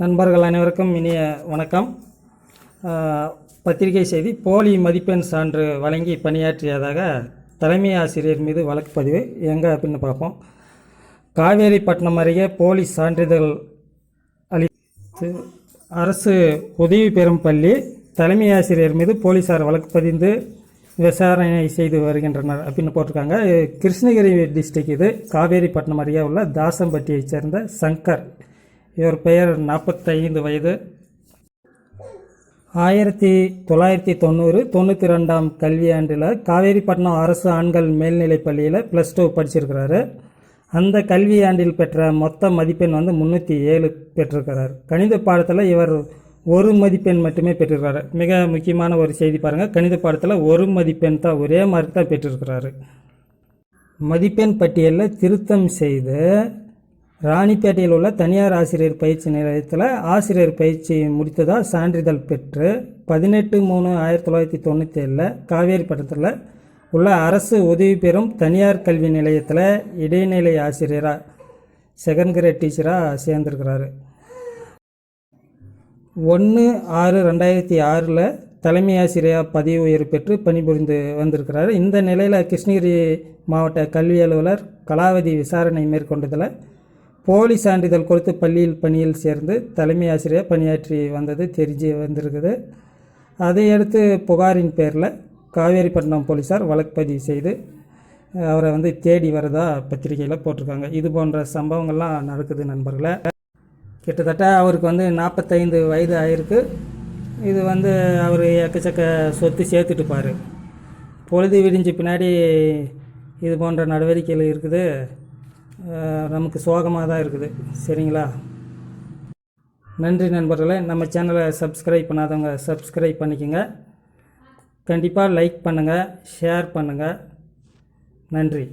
நண்பர்கள் அனைவருக்கும் இனிய வணக்கம். பத்திரிகை செய்தி போலி மதிப்பெண் சான்று வழங்கி பணியாற்றியதாக தலைமை ஆசிரியர் மீது வழக்கு பதிவு. எங்கே அப்படின்னு பார்ப்போம். காவேரிப்பட்டினம் அருகே போலி சான்றிதழ் அளித்து அரசு உதவி பெறும் பள்ளி தலைமை ஆசிரியர் மீது போலீசார் வழக்கு பதிந்து விசாரணை செய்து வருகின்றனர் அப்படின்னு போட்டிருக்காங்க. கிருஷ்ணகிரி டிஸ்ட்ரிக் இது. காவேரிப்பட்டினம் அருகே உள்ள தாசம்பட்டியைச் சேர்ந்த சங்கர் இவர் பெயர் நாற்பத்தைந்து வயது. ஆயிரத்தி தொள்ளாயிரத்தி தொண்ணூறு தொண்ணூற்றி ரெண்டாம் கல்வியாண்டில் காவேரிப்பட்டினம் அரசு ஆண்கள் மேல்நிலைப் பள்ளியில் ப்ளஸ் டூ படிச்சிருக்கிறாரு. அந்த கல்வியாண்டில் பெற்ற மொத்த மதிப்பெண் வந்து முந்நூற்றி ஏழு பெற்றிருக்கிறார். கணித பாடத்தில் இவர் ஒரு மதிப்பெண் மட்டுமே பெற்றிருக்கிறாரு. மிக முக்கியமான ஒரு செய்தி பாருங்கள் கணித பாடத்தில் ஒரு மதிப்பெண் தான் ஒரே மார்க் தான் பெற்றிருக்கிறாரு. மதிப்பெண் பட்டியலில் திருத்தம் செய்து ராணிப்பேட்டையில் உள்ள தனியார் ஆசிரியர் பயிற்சி நிலையத்தில் ஆசிரியர் பயிற்சி முடித்ததாக சான்றிதழ் பெற்று பதினெட்டு மூணு ஆயிரத்தி தொள்ளாயிரத்தி தொண்ணூற்றி ஏழில் காவேரிப்பட்டத்தில் உள்ள அரசு உதவி பெறும் தனியார் கல்வி நிலையத்தில் இடைநிலை ஆசிரியராக செகண்ட் கிரேட் டீச்சராக சேர்ந்திருக்கிறாரு. ஒன்று ஆறு ரெண்டாயிரத்தி ஆறில் தலைமை ஆசிரியராக பதவி உயர்வு பெற்று பணிபுரிந்து வந்திருக்கிறார். இந்த நிலையில் கிருஷ்ணகிரி மாவட்ட கல்வி அலுவலர் கலாவதி விசாரணை மேற்கொண்டதில் போலி சான்றிதழ் கொடுத்து பள்ளியில் பணியில் சேர்ந்து தலைமை ஆசிரியர் பணியாற்றி வந்தது தெரிஞ்சு வந்திருக்குது. அதையடுத்து புகாரின் பேரில் காவேரிப்பட்டினம் போலீஸார் வழக்கு பதிவு செய்து அவரை வந்து தேடி வரதா பத்திரிகையில் போட்டிருக்காங்க. இது போன்ற சம்பவங்கள்லாம் நடக்குது நண்பர்களை. கிட்டத்தட்ட அவருக்கு வந்து நாற்பத்தைந்து வயது ஆயிருக்கு. இது வந்து அவர் எக்கச்சக்க சொத்து சேர்த்துட்டுப்பார் பொழுது விடிஞ்ச பின்னாடி இது போன்ற நடவடிக்கைகள் இருக்குது. நமக்கு சோகமாக தான் இருக்குது. சரிங்களா? நன்றி நண்பர்களே. நம்ம சேனலை சப்ஸ்கிரைப் பண்ணாதவங்க சப்ஸ்கிரைப் பண்ணிக்கோங்க. கண்டிப்பாக லைக் பண்ணுங்கள் ஷேர் பண்ணுங்கள் நன்றி.